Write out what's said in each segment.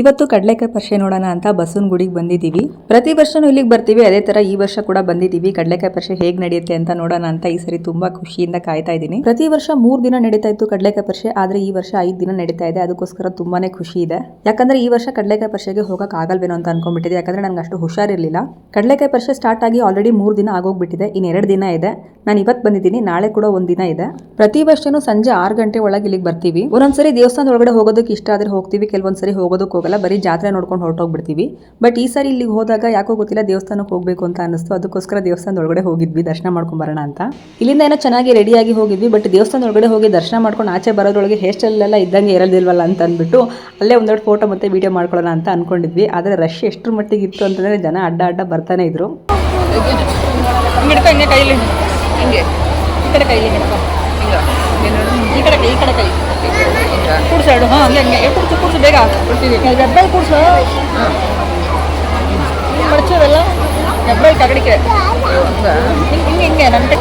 ಇವತ್ತು ಕಡಲೆಕಾಯಿ ಪರಿಷೆ ನೋಡೋಣ ಅಂತ ಬಸವನ ಗುಡಿಗೆ ಬಂದಿದ್ದೀವಿ ಪ್ರತಿ ವರ್ಷನೂ ಇಲ್ಲಿಗೆ ಬರ್ತೀವಿ, ಅದೇ ತರ ಈ ವರ್ಷ ಕೂಡ ಬಂದಿದ್ದೀವಿ ಕಡಲೆಕಾಯಿ ಪರಿಷೆ ಹೇಗೆ ನಡೆಯುತ್ತೆ ಅಂತ ನೋಡೋಣ ಅಂತ ಈ ಸರಿ ತುಂಬಾ ಖುಷಿಯಿಂದ ಕಾಯ್ತಾ ಇದ್ದೀನಿ. ಪ್ರತಿ ವರ್ಷ ಮೂರು ದಿನ ನಡೀತಾ ಇತ್ತು ಕಡಲೆಕಾಯಿ ಪರಿಷೆ, ಆದರೆ ಈ ವರ್ಷ ಐದು ದಿನ ನಡೀತಾ ಇದೆ. ಅದಕ್ಕೋಸ್ಕರ ತುಂಬಾನೇ ಖುಷಿ ಇದೆ. ಯಾಕಂದ್ರೆ ಈ ವರ್ಷ ಕಡಲೆಕಾಯಿ ಪರಿಷೆಗೆ ಹೋಗಕ್ ಆಗಲ್ವೇನೋ ಅಂತ ಅನ್ಕೊಂಡ್ಬಿಟ್ಟಿದೆ. ಯಾಕಂದ್ರೆ ನನಗೆ ಅಷ್ಟು ಹುಷಾರಿರಲಿಲ್ಲ. ಕಡಲೆಕಾಯಿ ಪರಿಷೆ ಸ್ಟಾರ್ಟ್ ಆಗಿ ಆಲ್ರೆಡಿ ಮೂರು ದಿನ ಆಗೋಗ್ಬಿಟ್ಟಿದೆ. ಇನ್ನು ಎರಡು ದಿನ ಇದೆ. ನಾನು ಇವತ್ತು ಬಂದಿದ್ದೀನಿ, ನಾಳೆ ಕೂಡ ಒಂದು ದಿನ ಇದೆ. ಪ್ರತಿ ವರ್ಷನೂ ಸಂಜೆ ಆರು ಗಂಟೆ ಒಳಗೆ ಇಲ್ಲಿಗೆ ಬರ್ತೀವಿ. ಒಂದೊಂದ್ಸರಿ ದೇವಸ್ಥಾನದ ಒಳಗಡೆ ಹೋಗೋದಕ್ಕೆ ಇಷ್ಟ ಆದ್ರೆ ಹೋಗ್ತೀವಿ. ಕೆಲವೊಂದ್ಸರಿ ಹೋಗೋದಕ್ಕೆ ಹೋಗಲ್ಲ, ಬರೀ ಜಾತ್ರೆ ನೋಡ್ಕೊಂಡು ಹೊರಟೋಗ್ಬಿಡ್ತೀವಿ. ಬಟ್ ಈ ಸಾರಿ ಇಲ್ಲಿಗೆ ಹೋದಾಗ ಯಾಕೋ ಗೊತ್ತಿಲ್ಲ ದೇವಸ್ಥಾನಕ್ಕೆ ಹೋಗಬೇಕು ಅಂತ ಅನಿಸ್ತು ಅದಕ್ಕೋಸ್ಕರ ದೇವಸ್ಥಾನದ ಒಳಗಡೆ ಹೋಗಿದ್ವಿ, ದರ್ಶನ ಮಾಡ್ಕೊಂಡು ಬರೋಣ ಅಂತ. ಇಲ್ಲಿಂದ ಏನೋ ಚೆನ್ನಾಗಿ ರೆಡಿಯಾಗಿ ಹೋಗಿದ್ವಿ ಬಟ್ ದೇವಸ್ಥಾನದ ಒಳಗಡೆ ಹೋಗಿ ದರ್ಶನ ಮಾಡ್ಕೊಂಡು ಆಚೆ ಬರೋದ್ರೊಳಗೆ ಹೇರ್ ಇದ್ದಂಗೆ ಇರೋದಿಲ್ವಲ್ಲ ಅಂತ ಅಂದ್ಬಿಟ್ಟು ಅಲ್ಲೇ ಒಂದೆರಡು ಫೋಟೋ ಮತ್ತೆ ವಿಡಿಯೋ ಮಾಡ್ಕೊಳ್ಳೋಣ ಅಂತ ಅನ್ಕೊಂಡಿದ್ವಿ. ಆದರೆ ರಶ್ ಎಷ್ಟರ ಮಟ್ಟಿಗೆ ಇತ್ತು ಅಂತಂದ್ರೆ ಜನ ಅಡ್ಡ ಅಡ್ಡ ಬರ್ತಾನೆ ಇದ್ರು. ಕೈಲಿ ಹಿಂಗೆ. ಈ ಕಡೆ ಈ ಕಡೆ ಕೈ ಕಡೆ ಕೈ. ಕೂಡ್ಸು ಎರಡು ಹಾಂ ಹಂಗೆ ಹಂಗೆ. ಕೂಡ್ಸು ಕೂಡ್ಸು ಬೇಗ ಹೆಬ್ಬೆಲ್ ಕೂಡ್ಸು? ಮಡಚೋದಲ್ಲ ಡಬ್ಬಲ್ ಕಗಡಿಕೆ ಹಿಂಗೆ ಹಿಂಗೆ ಹಿಂಗೆ ನನ್ನ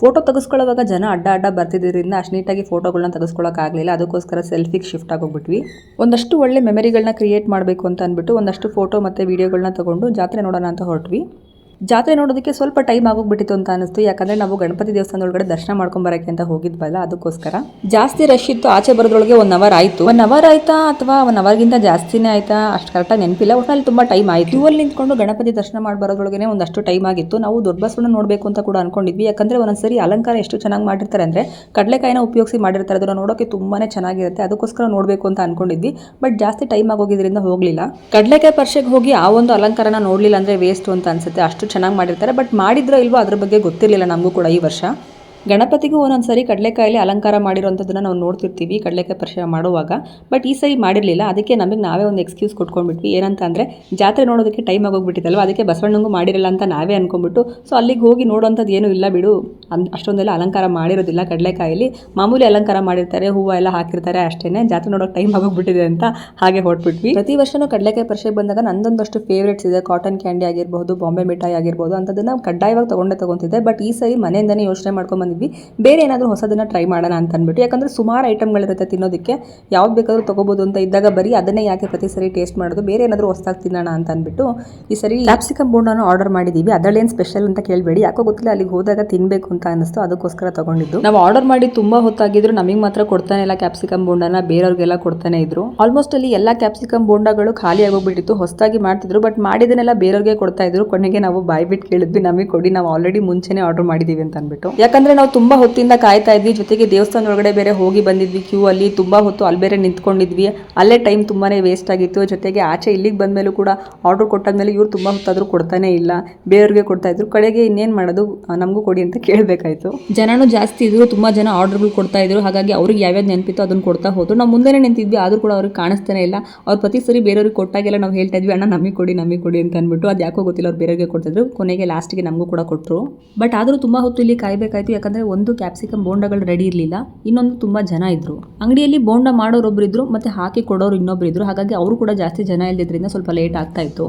ಫೋಟೋ ತೆಗೆಸ್ಕೊಳ್ಳೋವಾಗ ಜನ ಅಡ್ಡ ಅಡ್ಡ ಬರ್ತಿದ್ದರಿಂದ ಅಷ್ಟು ನೀಟಾಗಿ ಫೋಟೋಗಳನ್ನ ತೆಗೆಸ್ಕೊಳ್ಳೋಕ್ಕಾಗಲಿಲ್ಲ ಅದಕ್ಕೋಸ್ಕರ ಸೆಲ್ಫಿಗೆ ಶಿಫ್ಟ್ ಆಗೋಗ್ಬಿಟ್ವಿ. ಒಂದಷ್ಟು ಒಳ್ಳೆ ಮೆಮರಿಗಳನ್ನ ಕ್ರಿಯೇಟ್ ಮಾಡಬೇಕು ಅಂತ ಅಂದ್ಬಿಟ್ಟು ಒಂದಷ್ಟು ಫೋಟೋ ಮತ್ತು ವೀಡಿಯೋಗಳನ್ನ ತೊಗೊಂಡು ಜಾತ್ರೆ ನೋಡೋಣ ಅಂತ ಹೊರಟ್ವಿ. ಜಾತ್ರೆ ನೋಡೋದಕ್ಕೆ ಸ್ವಲ್ಪ ಟೈಮ್ ಆಗೋಗ್ಬಿಟ್ಟಿತ್ತು ಅಂತ ಅನಿಸ್ತು ಯಾಕಂದರೆ ನಾವು ಗಣಪತಿ ದೇವಸ್ಥಾನದೊಳಗಡೆ ದರ್ಶನ ಮಾಡ್ಕೊಂಬರಕ್ಕೆ ಅಂತ ಹೋಗಿದ್ವಲ್ಲ ಅದಕ್ಕೋಸ್ಕರ. ಜಾಸ್ತಿ ರಶ್ ಇತ್ತು, ಆಚೆ ಬರೋದ್ರೊಳಗೆ ಒನ್ ಅವರ್ ಆಯಿತು. ಒನ್ ಅವರ್ ಆಯ್ತಾ ಅಥವಾ ಒನ್ ಅವರ್ಗಿಂತ ಜಾಸ್ತಿನೇ ಆಯ್ತಾ? ಅಷ್ಟು ಕರೆಕ್ಟಾಗಿ ನೆನಪಿಲ್ಲ. ಒಟ್ನಲ್ಲಿ ತುಂಬ ಟೈಮ್ ಆಯಿತು. ಅಲ್ಲಿ ನಿಂತ್ಕೊಂಡು ಗಣಪತಿ ದರ್ಶನ ಮಾಡಿ ಬರೋದ್ರೊಳಗೆ ಒಂದಷ್ಟು ಟೈಮ್ ಆಗಿತ್ತು. ನಾವು ದೊಡ್ಡ ನೋಡಬೇಕು ಅಂತ ಕೂಡ ಅನ್ಕೊಂಡಿದ್ವಿ. ಯಾಕಂದರೆ ಒಂದೊಂದ್ಸರಿ ಅಲಂಕಾರ ಎಷ್ಟು ಚೆನ್ನಾಗಿ ಮಾಡಿರ್ತಾರೆ ಅಂದರೆ ಕಡಲೆಕಾಯಿನ ಉಪಯೋಗಿಸಿ ಮಾಡಿರ್ತಾರೆ. ಅದನ್ನು ನೋಡೋಕೆ ತುಂಬಾನೇ ಚೆನ್ನಾಗಿರುತ್ತೆ. ಅದಕ್ಕೋಸ್ಕರ ನೋಡಬೇಕು ಅಂತ ಅನ್ಕೊಂಡಿದ್ವಿ. ಬಟ್ ಜಾಸ್ತಿ ಟೈಮ್ ಆಗೋಗಿದ್ರಿಂದ ಹೋಗಲಿಲ್ಲ. ಕಡಲೆಕಾಯಿ ಪರ್ಷೆಗೆ ಹೋಗಿ ಆ ಒಂದು ಅಲಂಕಾರನ ನೋಡಲಿಲ್ಲ ಅಂದರೆ ವೇಸ್ಟ್ ಅಂತ ಅನ್ಸುತ್ತೆ. ಅಷ್ಟು ಚೆನ್ನಾಗಿ ಮಾಡಿರ್ತಾರೆ. ಬಟ್ ಮಾಡಿದ್ರೋ ಇಲ್ವೋ ಅದ್ರ ಬಗ್ಗೆ ಗೊತ್ತಿರಲಿಲ್ಲ ನಮಗೂ ಕೂಡ ಈ ವರ್ಷ. ಗಣಪತಿಗೂ ಒಂದೊಂದು ಸರಿ ಕಡಲೆಕಾಯಲ್ಲಿ ಅಲಂಕಾರ ಮಾಡಿರೋಂಥದ್ದನ್ನು ನಾವು ನೋಡ್ತಿರ್ತೀವಿ, ಕಡಲೆಕಾಯಿ ಪರಿಚಯ ಮಾಡುವಾಗ. ಬಟ್ ಈ ಸರಿ ಮಾಡಿರಲಿಲ್ಲ. ಅದಕ್ಕೆ ನಮಗೆ ನಾವೇ ಒಂದು ಎಕ್ಸ್ಕ್ಯೂಸ್ ಕೊಟ್ಕೊಂಡ್ಬಿಟ್ವಿ. ಏನಂತ ಅಂದರೆ ಜಾತ್ರೆ ನೋಡೋದಕ್ಕೆ ಟೈಮ್ ಆಗೋಗ್ಬಿಟ್ಟಿತ್ತಲ್ವ? ಅದಕ್ಕೆ ಬಸವಣ್ಣಂಗೂ ಮಾಡಿರಲ್ಲ ಅಂತ ನಾವೇ ಅನ್ಕೊಂಡ್ಬಿಟ್ಟು ಸೊ ಅಲ್ಲಿಗೆ ಹೋಗಿ ನೋಡೋಂಥದ್ದು ಏನೂ ಇಲ್ಲ ಬಿಡು. ಅನ್, ಅಷ್ಟೊಂದೆಲ್ಲ ಅಲಂಕಾರ ಮಾಡಿರೋದಿಲ್ಲ ಕಡಲೆಕಾಯಲ್ಲಿ. ಮಾಮೂಲಿ ಅಲಂಕಾರ ಮಾಡಿರ್ತಾರೆ, ಹೂವು ಎಲ್ಲ ಹಾಕಿರ್ತಾರೆ ಅಷ್ಟೇ ಜಾತ್ರೆ ನೋಡೋಕೆ ಟೈಮ್ ಆಗೋಗ್ಬಿಟ್ಟಿದೆ ಅಂತ ಹಾಗೆ ಹೊರಟ್ಬಿಟ್ವಿ. ಪ್ರತಿ ವರ್ಷನೂ ಕಡಲೆಕಾಯಿ ಪರಿಷೆಗೆ ಬಂದಾಗ ನಂದೊಂದಷ್ಟು ಫೇವ್ರೇಟ್ಸ್ ಇದೆ. ಕಾಟನ್ ಕ್ಯಾಂಡಿ ಆಗಿರ್ಬೋದು ಬಾಂಬೆ ಮಿಠಾಯಿ ಆಗಿರ್ಬೋದು, ಅಂಥದ್ದನ್ನು ಕಡ್ಡಾಯವಾಗಿ ತೊಗೊಂಡೇ ತೊಗೊತಿದ್ದೆ. ಬಟ್ ಈ ಸರಿ ಮನೆಯಿಂದನೇ ಯೋಚನೆ ಮಾಡ್ಕೊಂಡು ಬಂದಿದ್ವಿ ಬೇರೆ ಏನಾದರೂ ಹೊಸದನ್ನ ಟ್ರೈ ಮಾಡೋಣ ಅಂತ ಅಂದ್ಬಿಟ್ಟು. ಯಾಕಂದ್ರೆ ಸುಮಾರು ಐಟಮ್ಗಳಿರುತ್ತೆ ತಿನ್ನೋದಕ್ಕೆ. ಯಾವ್ದು ಬೇಕಾದರೂ ತೊಗೋಬೋದು ಅಂತ ಇದ್ದಾಗ ಬರೀ ಅದನ್ನೇ ಯಾಕೆ ಪ್ರತಿ ಸರಿ ಟೇಸ್ಟ್ ಮಾಡೋದು? ಬೇರೆ ಏನಾದರೂ ಹೊಸದಾಗಿ ತಿನ್ನೋಣ ಅಂತ ಅಂದ್ಬಿಟ್ಟು ಈ ಸರಿ ಕ್ಯಾಪ್ಸಿಕಮ್ ಬೋಂಡನ್ನು ಆರ್ಡರ್ ಮಾಡಿದ್ದೀವಿ ಅದರಲ್ಲೇನು ಸ್ಪೆಷಲ್ ಅಂತ ಕೇಳಬೇಡಿ. ಯಾಕೋ ಗೊತ್ತಿಲ್ಲ, ಅಲ್ಲಿಗೆ ಹೋದಾಗ ತಿನ್ನಬೇಕು ಅಂತ ಅನಿಸ್ತು ಅದಕ್ಕೋಸ್ಕರ ತಗೊಂಡಿದ್ದು. ನಾವು ಆರ್ಡರ್ ಮಾಡಿ ತುಂಬಾ ಹೊತ್ತಾಗಿದ್ರು. ನಮಗೆ ಮಾತ್ರ ಕೊಡ್ತಾನೆ ಇಲ್ಲ ಕ್ಯಾಪ್ಸಿಕಮ್ ಬೋಂಡನ. ಬೇರೆಯವ್ರಿಗೆಲ್ಲ ಕೊಡ್ತಾನೆ ಇದ್ರು. ಆಲ್ಮೋಸ್ಟ್ ಅಲ್ಲಿ ಎಲ್ಲ ಕ್ಯಾಪ್ಸಿಕಮ್ ಬೋಂಡಗಳು ಖಾಲಿ ಆಗೋಗ್ಬಿಟ್ಟಿತ್ತು. ಹೊಸದಾಗಿ ಮಾಡ್ತಿದ್ರು. ಬಟ್ ಮಾಡಿದನ್ನೆಲ್ಲ ಬೇರೆಯವ್ರಿಗೆ ಕೊಡ್ತಾ ಇದ್ರು. ಕೊನೆಗೆ ನಾವು ಬಾಯ್ ಬಿಟ್ಟು ಕೇಳಿದ್ವಿ. ನಮಗೆ ಕೊಡಿ. ನಾವು ಆಲ್ರೆಡಿ ಮುಂಚೆನೆ ಆರ್ಡರ್ ಮಾಡಿದೀವಿ ಅಂತ ಅಂದ್ಬಿಟ್ಟು. ಯಾಕಂದ್ರೆ ತುಂಬಾ ಹೊತ್ತಿಂದ ಕಾಯ್ತಾ ಇದ್ವಿ. ಜೊತೆಗೆ ದೇವಸ್ಥಾನ ಒಳಗಡೆ ಬೇರೆ ಹೋಗಿ ಬಂದಿದ್ವಿ. ಕ್ಯೂ ಅಲ್ಲಿ ತುಂಬಾ ಹೊತ್ತು ಅಲ್ಲಿ ಬೇರೆ ನಿಂತ್ಕೊಂಡಿದ್ವಿ. ಅಲ್ಲೇ ಟೈಮ್ ತುಂಬಾ ವೇಸ್ಟ್ ಆಗಿತ್ತು. ಜೊತೆಗೆ ಆಚೆ ಇಲ್ಲಿಗೆ ಬಂದ್ಮೇಲೂ ಕೂಡ ಆರ್ಡರ್ ಕೊಟ್ಟಾದ್ಮೇಲೆ ಇವ್ರು ತುಂಬ ಹೊತ್ತಾದರೂ ಕೊಡ್ತಾನೆ ಇಲ್ಲ. ಬೇರೆಯವ್ರಿಗೆ ಕೊಡ್ತಾ ಇದ್ರು. ಕಡೆಗೆ ಇನ್ನೇನು ಮಾಡೋದು? ನಮಗೂ ಕೊಡಿ ಅಂತ ಕೇಳಬೇಕಾಯ್ತು. ಜನನು ಜಾಸ್ತಿ ಇದ್ರು. ತುಂಬ ಜನ ಆರ್ಡರ್ಗಳು ಕೊಡ್ತಾ ಇದ್ರು. ಹಾಗಾಗಿ ಅವ್ರಿಗೆ ಯಾವ್ಯಾವ್ದು ನೆನಪಿತ್ತು ಅದನ್ನು ಕೊಡ್ತಾ ಹೋದ್ರು. ನಾವು ಮುಂದೆ ನಿಂತಿದ್ವಿ. ಆದರೂ ಕೂಡ ಅವ್ರಿಗೆ ಕಾಣಿಸ್ತಾನೆ ಇಲ್ಲ. ಅವ್ರು ಪ್ರತಿ ಸರಿ ಬೇರೆಯವ್ರಿಗೆ ಕೊಟ್ಟಾಗೆಲ್ಲ ನಾವು ಹೇಳ್ತಾ ಇದ್ವಿ, ಅಣ್ಣ, ನಮಗೆ ಕೊಡಿ ನಮಗೆ ಕೊಡಿ ಅಂತ ಅಂದ್ಬಿಟ್ಟು ಅದು ಯಾಕೋ ಗೊತ್ತಿಲ್ಲ. ಅವ್ರು ಬೇರೆಯವ್ರಿಗೆ ಕೊಡ್ತಿದ್ರು ಕೊನೆಗೆ ಲಾಸ್ಟಿಗೆ ನಮಗೂ ಕೂಡ ಕೊಟ್ಟರು ಬಟ್ ಆದರೂ ತುಂಬ ಹೊತ್ತು ಇಲ್ಲಿ ಕಾಯಬೇಕಾಯಿತು. ಯಾಕಂದ್ರೆ ಒಂದು ಕ್ಯಾಪ್ಸಿಕಮ್ ಬೋಂಡಗಳು ರೆಡಿ ಇರಲಿಲ್ಲ, ಇನ್ನೊಂದು ತುಂಬಾ ಜನ ಇದ್ರು. ಅಂಗಡಿಯಲ್ಲಿ ಬೋಂಡ ಮಾಡೋರೊಬ್ರು ಇದ್ರು, ಮತ್ತೆ ಹಾಕಿ ಕೊಡೋರು ಇನ್ನೊಬ್ರು ಇದ್ರು. ಹಾಗಾಗಿ ಅವರು ಕೂಡ ಜಾಸ್ತಿ ಜನ ಇಲ್ಲದಿದ್ರಿಂದ ಸ್ವಲ್ಪ ಲೇಟ್ ಆಗ್ತಾ ಇತ್ತು.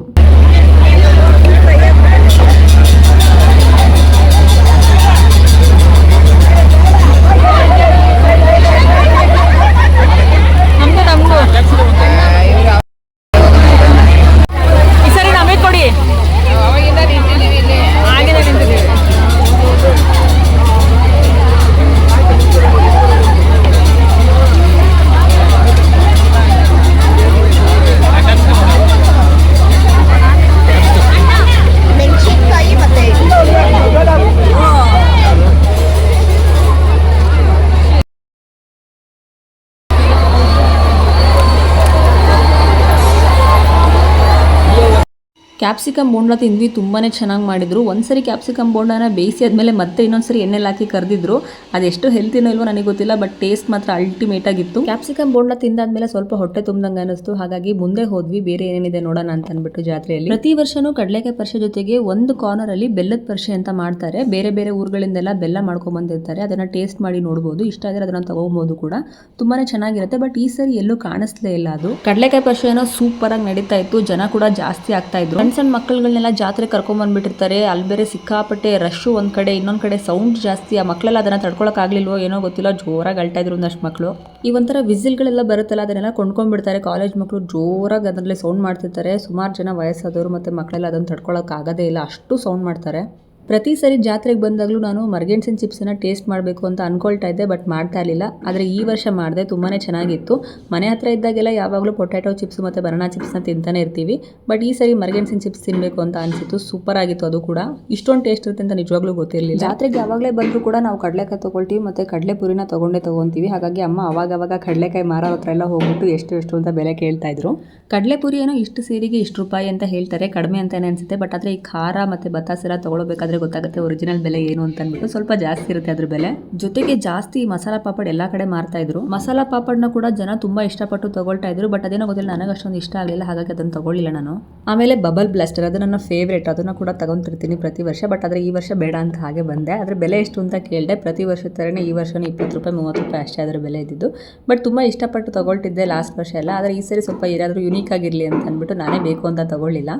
ಕ್ಯಾಪ್ಸಿಕಮ್ ಬೋಂಡ್ಲ ತಿಂದ್ವಿ ತುಂಬಾನೇ ಚೆನ್ನಾಗಿ ಮಾಡಿದ್ರು. ಒಂದ್ಸರಿ ಕ್ಯಾಪ್ಸಿಕಮ್ ಬೋಂಡನ ಬೇಯಿಸಿ ಆದಮೇಲೆ ಮತ್ತೆ ಇನ್ನೊಂದ್ಸರಿ ಎಣ್ಣೆಲಿ ಹಾಕಿ ಕರೆದಿದ್ರು. ಅದೆಷ್ಟು ಹೆಲ್ತಿನೋ ಇಲ್ವೋ ನನಗೆ ಗೊತ್ತಿಲ್ಲ ಬಟ್ ಟೇಸ್ಟ್ ಮಾತ್ರ ಅಲ್ಟಿಮೇಟ್ ಆಗಿತ್ತು. ಕ್ಯಾಪ್ಸಿಕಮ್ ಬೋಂಡ್ಲ ತಿಂದಾದ್ಮೇಲೆ ಸ್ವಲ್ಪ ಹೊಟ್ಟೆ ತುಂಬ್ದಂಗೆ ಅನಿಸ್ತು. ಹಾಗಾಗಿ ಮುಂದೆ ಹೋದ್ವಿ, ಬೇರೆ ಏನೇನಿದೆ ನೋಡೋಣ ಅಂತ ಅಂದ್ಬಿಟ್ಟು ಜಾತ್ರೆಯಲ್ಲಿ. ಪ್ರತಿ ವರ್ಷನೂ ಕಡಲೆಕಾಯಿ ಪರಿಷೆ ಜೊತೆಗೆ ಒಂದು ಕಾರ್ನರ್ ಅಲ್ಲಿ ಬೆಲ್ಲದ ಪರಿಷೆ ಅಂತ ಮಾಡ್ತಾರೆ. ಬೇರೆ ಬೇರೆ ಊರುಗಳಿಂದೆಲ್ಲ ಬೆಲ್ಲ ಮಾಡ್ಕೊಂಡ್ ಬಂದಿರ್ತಾರೆ. ಅದನ್ನ ಟೇಸ್ಟ್ ಮಾಡಿ ನೋಡಬಹುದು ಇಷ್ಟ ಆದರೆ ಅದನ್ನ ತಗೋಬಹುದು ಕೂಡ. ತುಂಬಾನೇ ಚೆನ್ನಾಗಿರುತ್ತೆ. ಬಟ್ ಈ ಸರಿ ಎಲ್ಲೂ ಕಾಣಿಸ್ಲೇ ಇಲ್ಲ ಅದು. ಕಡಲೆಕಾಯಿ ಪರಿಷೆ ಏನೋ ಸೂಪರ್ ಆಗಿ ನಡೀತಾ ಇತ್ತು. ಜನ ಕೂಡ ಜಾಸ್ತಿ ಆಗ್ತಾ ಇದ್ರು. ಸಣ್ಣ ಮಕ್ಕಳುಗಳನ್ನೆಲ್ಲ ಜಾತ್ರೆ ಕರ್ಕೊಂಬಂದ್ಬಿಟ್ಟಿರ್ತಾರೆ ಅಲ್ಲಿ ಬೇರೆ ಸಿಕ್ಕಾಪಟ್ಟೆ ರಶ್ಶು ಒಂದು ಕಡೆ, ಇನ್ನೊಂದು ಕಡೆ ಸೌಂಡ್ ಜಾಸ್ತಿ. ಆ ಮಕ್ಕಳೆಲ್ಲ ಅದನ್ನು ತಡ್ಕೊಳಕ್ಕಾಗಲಿಲ್ವೋ ಏನೋ ಗೊತ್ತಿಲ್ಲ. ಜೋರಾಗಿ ಅಳ್ತಾ ಇದ್ರು ಒಂದಷ್ಟು ಮಕ್ಕಳು ಈ ಒಂಥರ ವಿಸಿಲ್ಗಳೆಲ್ಲ ಬರುತ್ತಲ್ಲ, ಅದನ್ನೆಲ್ಲ ಕೊಂಡ್ಕೊಂಡ್ಬಿಡ್ತಾರೆ. ಕಾಲೇಜ್ ಮಕ್ಕಳು ಜೋರಾಗಿ ಅದರಲ್ಲಿ ಸೌಂಡ್ ಮಾಡ್ತಿರ್ತಾರೆ. ಸುಮಾರು ಜನ ವಯಸ್ಸಾದವರು ಮತ್ತು ಮಕ್ಕಳೆಲ್ಲ ಅದನ್ನು ತಡ್ಕೊಳಕ್ಕಾಗೋದೇ ಇಲ್ಲ. ಅಷ್ಟು ಸೌಂಡ್ ಮಾಡ್ತಾರೆ. ಪ್ರತಿ ಸರಿ ಜಾತ್ರೆಗೆ ಬಂದಾಗಲೂ ನಾನು ಮರ್ಗೆಣ್ಸಿನ ಚಿಪ್ಸನ್ನ ಟೇಸ್ಟ್ ಮಾಡಬೇಕು ಅಂತ ಅಂದ್ಕೊಳ್ತಾ ಇದ್ದೆ ಬಟ್ ಮಾಡ್ತಾ ಇರಲಿಲ್ಲ. ಆದರೆ ಈ ವರ್ಷ ಮಾಡಿದೆ ತುಂಬಾ ಚೆನ್ನಾಗಿತ್ತು. ಮನೆ ಹತ್ರ ಇದ್ದಾಗೆಲ್ಲ ಯಾವಾಗಲೂ ಪೊಟ್ಯಾಟೊ ಚಿಪ್ಸ್ ಮತ್ತು ಬನಾನಾ ಚಿಪ್ಸ್ನ ತಿಂತಾನೆ ಇರ್ತೀವಿ. ಬಟ್ ಈ ಸರಿ ಮರ್ಗೆಣ್ಸಿನ ಚಿಪ್ಸ್ ತಿನ್ನಬೇಕು ಅಂತ ಅನಿಸಿತ್ತು. ಸೂಪರ್ ಆಗಿತ್ತು ಅದು ಕೂಡ. ಇಷ್ಟೊಂದು ಟೇಸ್ಟ್ ಇರುತ್ತೆ ಅಂತ ನಿಜವಾಗ್ಲೂ ಗೊತ್ತಿರಲಿಲ್ಲ. ಜಾತ್ರೆಗೆ ಯಾವಾಗಲೇ ಬಂದರೂ ಕೂಡ ನಾವು ಕಡಲೆಕಾಯಿ ತೊಗೊಳ್ತೀವಿ ಮತ್ತು ಕಡಲೆಪುರಿನ ತೊಗೊಂಡೇ ತೊಗೊತೀವಿ ಹಾಗಾಗಿ ಅಮ್ಮ ಅವಾಗವಾಗ ಕಡಲೆಕಾಯಿ ಮಾರೋ ಹತ್ರ ಎಲ್ಲ ಹೋಗ್ಬಿಟ್ಟು ಎಷ್ಟು ಎಷ್ಟು ಅಂತ ಬೆಲೆ ಕೇಳ್ತಾ ಇದ್ರು. ಕಡಲೆಪುರಿ ಏನೋ ಇಷ್ಟು ಸೇರಿಗೆ ಇಷ್ಟು ರೂಪಾಯಿ ಅಂತ ಹೇಳ್ತಾರೆ. ಕಡಿಮೆ ಅಂತಾನೆ ಅನಿಸುತ್ತೆ. ಬಟ್ ಆದರೆ ಈ ಖಾರ ಮತ್ತು ಬತ್ತಾಸ್ ಎಲ್ಲ ತೊಗೊಳ್ಬೇಕಾದ್ರೆ ಗೊತ್ತಾಗುತ್ತೆ ಒರಿಜಿನಲ್ ಬೆಲೆ ಏನು ಅಂತ ಅಂದ್ಬಿಟ್ಟು ಸ್ವಲ್ಪ ಜಾಸ್ತಿ ಇರುತ್ತೆ ಅದ್ರ ಬೆಲೆ. ಜೊತೆಗೆ ಜಾಸ್ತಿ ಮಸಾಲಾ ಪಾಪಡ್ ಎಲ್ಲ ಕಡೆ ಮಾರ್ತಾ ಇದ್ರು. ಮಸಾಲಾ ಪಾಪಡ್ನ ಕೂಡ ಜನ ತುಂಬಾ ಇಷ್ಟಪಟ್ಟು ತಗೊಳ್ತಾ ಇದ್ರು ಬಟ್ ಅದೇನೋ ಗೊತ್ತಿಲ್ಲ ನನಗೆ ಅಷ್ಟೊಂದು ಇಷ್ಟ ಆಗಲಿಲ್ಲ, ಹಾಗಾಗಿ ಅದನ್ನು ತಗೊಳ್ಳಿಲ್ಲ ನಾನು. ಆಮೇಲೆ ಬಬಲ್ ಬ್ಲಾಸ್ಟರ್ ಅದು ನನ್ನ ಫೇವ್ರೇಟ್ ಅದನ್ನ ಕೂಡ ತಗೊಂತಿರ್ತೀನಿ ಪ್ರತಿ ವರ್ಷ ಬಟ್ ಆದರೆ ಈ ವರ್ಷ ಬೇಡ ಅಂತ ಹಾಗೆ ಬಂದೆ. ಅದ್ರ ಬೆಲೆ ಎಷ್ಟು ಅಂತ ಕೇಳಿದೆ, ಪ್ರತಿ ವರ್ಷ ಥರನೇ ಈ ವರ್ಷನೂ ಇಪ್ಪತ್ತು ರೂಪಾಯಿ, ಮೂವತ್ತು ರೂಪಾಯಿ ಅಷ್ಟೇ ಅದರ ಬೆಲೆ ಇದ್ದಿದ್ದು. ಬಟ್ ತುಂಬ ಇಷ್ಟಪಟ್ಟು ತಗೊಳ್ತಿದ್ದೆ ಲಾಸ್ಟ್ ವರ್ಷ ಎಲ್ಲ, ಆದರೆ ಈ ಸರಿ ಸ್ವಲ್ಪ ಏನಾದರೂ ಯುನೀಕ್ ಆಗಿರಲಿ ಅಂತ ಅಂದ್ಬಿಟ್ಟು ನಾನೇ ಬೇಕು ಅಂತ ತಗೊಳ್ಳಿಲ್ಲ.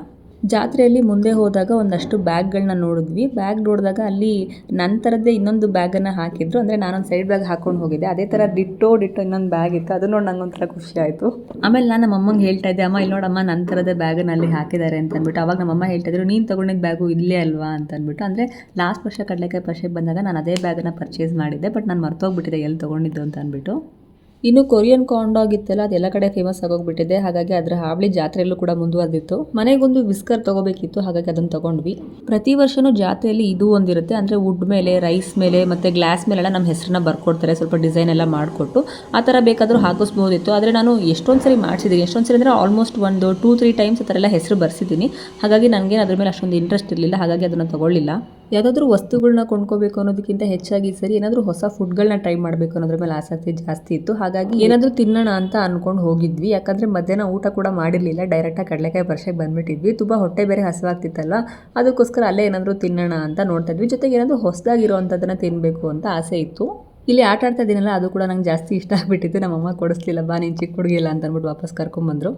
ಜಾತ್ರೆಯಲ್ಲಿ ಮುಂದೆ ಹೋದಾಗ ಒಂದಷ್ಟು ಬ್ಯಾಗ್ಗಳನ್ನ ನೋಡಿದ್ವಿ. ಬ್ಯಾಗ್ ನೋಡಿದಾಗ ಅಲ್ಲಿ ನನ್ನ ಥರದ್ದೇ ಇನ್ನೊಂದು ಬ್ಯಾಗನ್ನು ಹಾಕಿದ್ರು. ಅಂದರೆ ನಾನೊಂದು ಸೈಡ್ ಬ್ಯಾಗ್ ಹಾಕೊಂಡು ಹೋಗಿದ್ದೆ. ಅದೇ ಥರ ಡಿಟ್ಟೋ ಡಿಟ್ಟೋ ಇನ್ನೊಂದು ಬ್ಯಾಗ್ ಇತ್ತು. ಅದು ನೋಡಿ ನಂಗೆ ಒಂಥರ ಖುಷಿ ಆಯಿತು. ಆಮೇಲೆ ನಾನು ನಮ್ಮ ಅಮ್ಮಂಗೆ ಹೇಳ್ತಾ ಇದ್ದೆ, ಅಮ್ಮ ಇಲ್ಲಿ ನೋಡಮ್ಮ ನನ್ನ ಥರದ ಬ್ಯಾಗನ್ನು ಅಲ್ಲಿ ಹಾಕಿದ್ದಾರೆ ಅಂತ ಅಂದ್ಬಿಟ್ಟು. ಅವಾಗ ನಮ್ಮಮ್ಮ ಹೇಳ್ತಾ ಇದ್ರು, ನೀನು ತೊಗೊಂಡಿದ್ದ ಬ್ಯಾಗು ಇಲ್ಲೇ ಅಲ್ವಾ? ಅಂತ ಅಂದ್ಬಿಟ್ಟು. ಅಂದರೆ ಲಾಸ್ಟ್ ವರ್ಷ ಕಡಲೆಕಾಯಿ ಪರ್ಚೇಸ್ ಬಂದಾಗ ನಾನು ಅದೇ ಬ್ಯಾಗನ್ನು ಪರ್ಚೇಸ್ ಮಾಡಿದ್ದೆ ಬಟ್ ನಾನು ಮರ್ತೋಗ್ಬಿಟ್ಟಿದೆ ಎಲ್ಲಿ ತೊಗೊಂಡಿದ್ದು ಅಂತ ಅಂದ್ಬಿಟ್ಟು. ಇನ್ನು ಕೊರಿಯನ್ ಕಾಂಡಾಗ್ ಇತ್ತಲ್ಲ ಅದೆಲ್ಲ ಕಡೆ ಫೇಮಸ್ ಆಗೋಗ್ಬಿಟ್ಟಿದೆ. ಹಾಗಾಗಿ ಅದರ ಹಾವಳಿ ಜಾತ್ರೆಯಲ್ಲೂ ಕೂಡ ಮುಂದುವರೆದಿತ್ತು. ಮನೆಗೊಂದು ವಿಸ್ಕರ್ ತಗೋಬೇಕಿತ್ತು, ಹಾಗಾಗಿ ಅದನ್ನು ತಗೊಂಡ್ವಿ. ಪ್ರತಿ ವರ್ಷನೂ ಜಾತ್ರೆಯಲ್ಲಿ ಇದು ಒಂದಿರುತ್ತೆ. ಅಂದರೆ ವುಡ್ ಮೇಲೆ ರೈಸ್ ಮೇಲೆ, ಮತ್ತು ಗ್ಲಾಸ್ ಮೇಲೆಲ್ಲ ನಮ್ಮ ಹೆಸರನ್ನ ಬರ್ಕೊಡ್ತಾರೆ. ಸ್ವಲ್ಪ ಡಿಸೈನ್ ಎಲ್ಲ ಮಾಡಿಕೊಟ್ಟು ಆ ಥರ ಬೇಕಾದರೂ ಹಾಕಿಸ್ಬೋದಿತ್ತು. ಆದರೆ ನಾನು ಎಷ್ಟೊಂದು ಸರಿ ಮಾಡಿಸಿದ್ದೀನಿ ಎಷ್ಟೊಂದು ಅಂದರೆ ಆಲ್ಮೋಸ್ಟ್ ಒಂದು ಟೂ ತ್ರೀ ಟೈಮ್ಸ್ ಆ ಥರ ಎಲ್ಲ ಹೆಸರು ಬರ್ಸಿದ್ದೀನಿ ಹಾಗಾಗಿ ನನಗೇನು ಅದ್ರ ಮೇಲೆ ಅಷ್ಟೊಂದು ಇಂಟ್ರೆಸ್ಟ್ ಇರಲಿಲ್ಲ. ಹಾಗಾಗಿ ಅದನ್ನು ತಗೊಳ್ಳಿಲ್ಲ. ಯಾವುದಾದ್ರೂ ವಸ್ತುಗಳನ್ನ ಕೊಂಡ್ಕೋಬೇಕು ಅನ್ನೋದಕ್ಕಿಂತ ಹೆಚ್ಚಾಗಿ ಈ ಸರಿ ಏನಾದರೂ ಹೊಸ ಫುಡ್ಗಳನ್ನ ಟ್ರೈ ಮಾಡಬೇಕು ಅನ್ನೋದ್ರ ಮೇಲೆ ಆಸಕ್ತಿ ಜಾಸ್ತಿ ಇತ್ತು. ಹಾಗಾಗಿ ಏನಾದರೂ ತಿನ್ನೋಣ ಅಂತ ಅಂದ್ಕೊಂಡು ಹೋಗಿದ್ವಿ. ಯಾಕಂದರೆ ಮಧ್ಯಾಹ್ನ ಊಟ ಕೂಡ ಮಾಡಿರಲಿಲ್ಲ. ಡೈರೆಕ್ಟಾಗಿ ಕಡಲೆಕಾಯಿ ಬರ್ಷಕ್ಕೆ ಬಂದ್ಬಿಟ್ಟಿದ್ವಿ. ತುಂಬ ಹೊಟ್ಟೆ ಬೇರೆ ಹಸುವಾಗ್ತಿತ್ತಲ್ಲ. ಅದಕ್ಕೋಸ್ಕರ ಅಲ್ಲೇ ಏನಾದರೂ ತಿನ್ನೋಣ ಅಂತ ನೋಡ್ತಾ ಇದ್ವಿ. ಜೊತೆಗೆ ಏನಾದರೂ ಹೊಸದಾಗಿರೋವಂಥದ್ದನ್ನು ತಿನ್ನಬೇಕು ಅಂತ ಆಸೆ ಇತ್ತು. ಇಲ್ಲಿ ಆಟ ಆಡ್ತಾ ಇದ್ದೀನಲ್ಲ ಅದು ಕೂಡ ನಂಗೆ ಜಾಸ್ತಿ ಇಷ್ಟ ಆಗಿಬಿಟ್ಟಿತ್ತು. ನಮ್ಮಮ್ಮ ಕೊಡಿಸ್ಲಿಲ್ಲ ಬಾ ನೀನು ಚಿಕ್ಕ ಹುಡುಗಿಲ್ಲ ಅಂತ ಅಂದ್ಬಿಟ್ಟು ವಾಪಸ್ ಕರ್ಕೊಂಬಂದರು.